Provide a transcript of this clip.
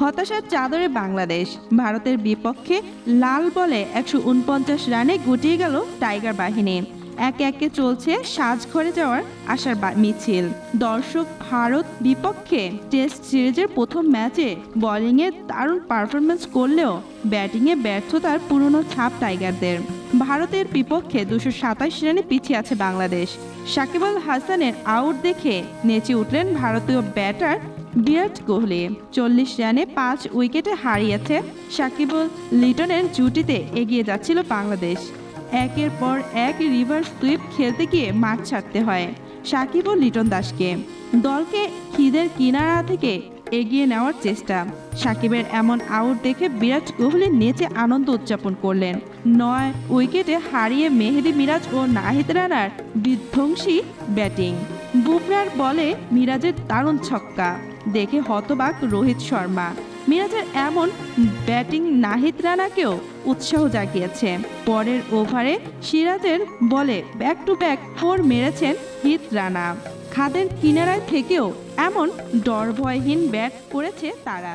হতাশার চাদরে বাংলাদেশ। ভারতের বিপক্ষে লাল বলে একশো উনপঞ্চাশ রানে গুটিয়ে গেল টাইগার বাহিনী। একে একে চলছে সাজঘরে যাওয়ার আশার মিছিল। দর্শক ভারত বিপক্ষে টেস্ট সিরিজের প্রথম ম্যাচে বোলিংয়ে দারুণ পারফরমেন্স করলেও ব্যাটিংয়ে ব্যর্থতার পুরনো ছাপ টাইগারদের। ভারতের বিপক্ষে দুশো সাতাশ রানে পিছিয়ে আছে বাংলাদেশ। সাকিব আল হাসানের আউট দেখে নেচে উঠলেন ভারতীয় ব্যাটার বিরাট কোহলি চল্লিশ রানে পাঁচ উইকেটে হারিয়েছে সাকিবুল লিটনের জুটিতে এগিয়ে যাচ্ছিল বাংলাদেশ। একের পর এক রিভার্স সুইপ খেলতে গিয়ে মাঠ ছাড়তে হয় সাকিব ও লিটন দাসকে। দলকে খিদের কিনারা থেকে এগিয়ে নেওয়ার চেষ্টা। সাকিবের এমন আউট দেখে বিরাট কোহলি নেচে আনন্দ উদযাপন করলেন। নয় উইকেটে হারিয়ে মেহেদি মিরাজ ও নাহিদ রানার বিধ্বংসী ব্যাটিং। বুমরার বলে মিরাজের দারুণ ছক্কা। দেখে হতবাক রোহিত শর্মা। মিরাজের এমন ব্যাটিং নাহিদ রানাকেও উৎসাহ জাগিয়েছে। পরের ওভারে সিরাজের বলে ব্যাক টু ব্যাক ফোর মেরেছেন হিত রানা। খাদের কিনারায় থেকেও এমন ডরভয়হীন ব্যাট করেছে তারা।